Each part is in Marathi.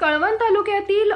कळवण तालुक्यातील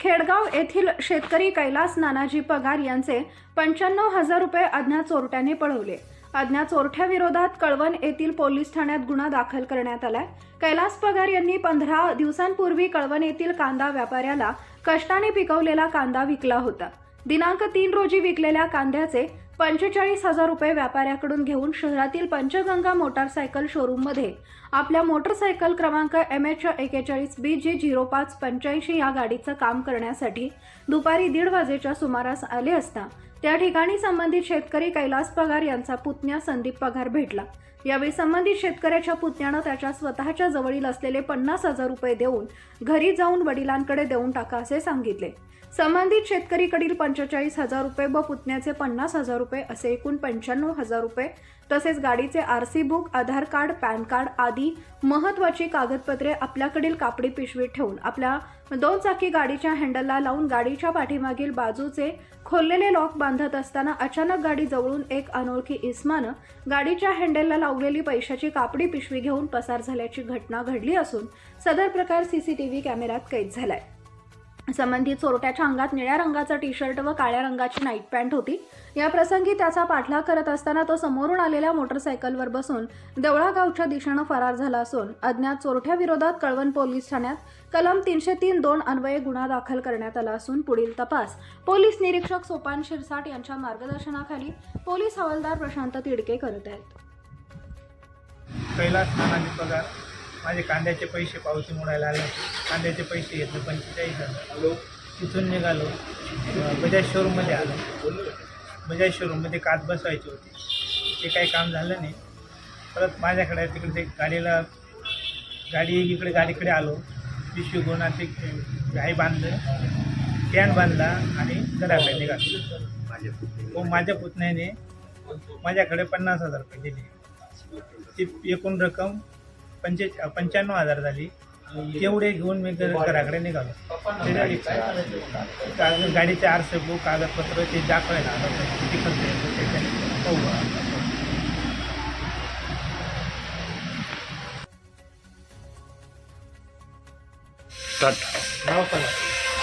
खेडगाव येथील शेतकरी कैलास नानाजी पगार यांचे पंच्याण्णव हजार रुपये अज्ञात चोरट्याने पळवले. अज्ञात चोरट्याविरोधात कळवण येथील पोलीस ठाण्यात गुन्हा दाखल करण्यात आलाय. कैलास पगार यांनी पंधरा दिवसांपूर्वी कळवण येथील कांदा व्यापाऱ्याला कष्टाने पिकवलेला कांदा विकला होता. दिनांक तीन रोजी विकलेल्या कांद्याचे पंचेचाळीस हजार रुपये व्यापाऱ्याकडून घेऊन शहरातील पंचगंगा मोटारसायकल शोरूममध्ये. आपल्या मोटरसायकल क्रमांक एम एच एकेचाळीस बी जी झिरो पाच पंच्याऐंशी या गाडीचं काम करण्यासाठी दुपारी दीड वाजेच्या सुमारास आले असता त्या ठिकाणी संबंधित शेतकरी कैलास पगार यांचा पुतण्या संदीप पगार भेटला. यावेळी संबंधित शेतकऱ्याच्या पुतण्यानं त्याच्या स्वतःच्या जवळील असलेले पन्नास हजार रुपये देऊन घरी जाऊन वडिलांकडे देऊन टाका असे सांगितले. संबंधित शेतकरीकडील पंचेचाळीस हजार रुपये व पुतण्याचे पन्नास हजार रुपये असे एकूण पंच्याण्णव हजार रुपये तसेच गाडीचे R C book Aadhaar card PAN card आदी महत्त्वाची कागदपत्रे आपल्याकडील कापडी पिशवीत ठेवून आपल्या दोन चाकी गाडीच्या हँडलला लावून गाडीच्या पाठीमागील बाजूचे खोललेले लॉक बांधत असताना अचानक गाडी जवळून एक अनोळखी इस्मानं गाडीच्या हँडलला लावलेली पैशाची कापडी पिशवी घेऊन पसार झाल्याची घटना घडली असून सदर प्रकार सीसीटीव्ही कॅमेऱ्यात कैद झालाय. संबंधित चोरट्याच्या अंगात निळ्या रंगाचा टी शर्ट व काळ्या रंगाची नाईट पॅन्ट होती. या प्रसंगी त्याचा पाठलाग करत असताना तो समोरून आलेल्या मोटरसायकलवर बसून देवळा गावच्या दिशेनं फरार झाला असून अज्ञात चोरट्याविरोधात कळवण पोलीस ठाण्यात कलम तीनशे तीन दोन अन्वये गुन्हा दाखल करण्यात आला असून पुढील तपास पोलीस निरीक्षक सोपान शिरसाट यांच्या मार्गदर्शनाखाली पोलीस हवालदार प्रशांत तिडके करत आहेत. कैलास पगार माझे कांद्याचे पैसे पावती मोडायला आले कांद्याचे पैसे घेतले पंचेचाळीस हजार. तिथून निघालो. बजाज शोरूममध्ये आलो. बजाज शोरूममध्ये काच बसवायची होती. ते काही काम झालं नाही. परत माझ्याकडे तिकडे ते गाडीला गाडी इकडे गाडीकडे आलो. पिशवी गोणा ते घाई बांधलं. कॅन बांधला आणि घराकडे निघालो. हो माझ्या पुतण्याने माझ्याकडे पन्नास हजार रुपये दिले. ती एकूण रक्कम पंचे पंच्याण्णव हजार झाली. तेवढे घेऊन मी घर- घराकडे निघालो. त्याच्या- गाडीचे आरसे बुक कागदपत्र ते दाखवायला आलं. किती खर्च येतो त्याच्याने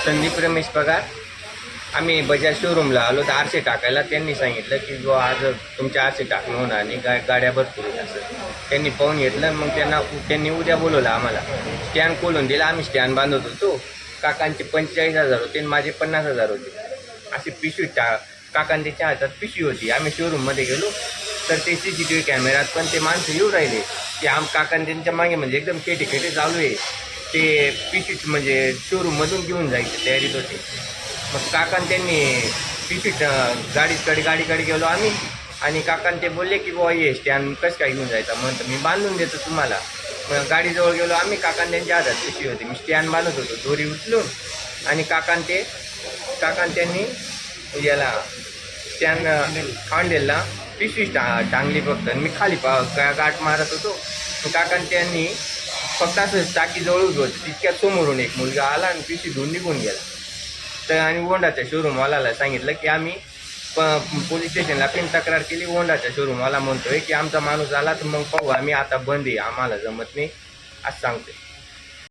संदीप रमेश पगार. आम्ही बजाज शोरूमला आलो तर आरसे टाकायला त्यांनी सांगितलं की जो आज तुमच्या आरसे टाकणं होणार आणि गा गाड्या भरपूर असं. त्यांनी पाहून घेतलं मग त्यांना त्यांनी उद्या बोलवलं आम्हाला. स्टँड खोलून दिला आम्ही स्टँड बांधत होतो. काकांचे पंचेचाळीस हजार होते आणि माझे पन्नास हजार होते. अशी पिशवी टा काकांच्या हातात पिशवी होती. आम्ही शोरूममध्ये गेलो तर ते सी सी टी व्ही कॅमेऱ्यात पण ते माणसं येऊ राहिले. की आम काकां त्यांच्या मागे म्हणजे एकदम खेटे खेटे चालू आहे. ते पिशवीच म्हणजे शोरूममधून घेऊन जायचे तयारीत होते. मग काकान त्यांनी पिशवीत गाडीकडे गाडीकडे गेलो आम्ही. आणि काकान ते बोलले की बुवा ये स्टँड कसं काय घेऊन जायचा? म्हणतं मी बांधून देतो तुम्हाला. मग गाडीजवळ गेलो आम्ही. काकान त्यांच्या हातात पिशवी होती. मी स्टँड बांधत होतो. दोरी उचलून. आणि काकान ते काकान त्यांनी याला स्टँड खांडेलला पिशवी टा टांगली फक्त. आणि मी खाली पा गाठ मारत होतो. मग काकान त्यांनी फक्त असं टाकी जवळ होती. होतं तितक्यात समोरून एक मुलगा आला आणि पिशवी धुवून निघून गेला. तर आणि वोंडाच्या शोरूमवाल्याला सांगितलं की आम्ही प पोलीस स्टेशनला पण तक्रार केली वोंडाच्या शोरूमवाला म्हणतोय की आमचा माणूस आला तर मग पाहू आम्ही आता बंद आहे आम्हाला जमत नाही असं सांगतोय.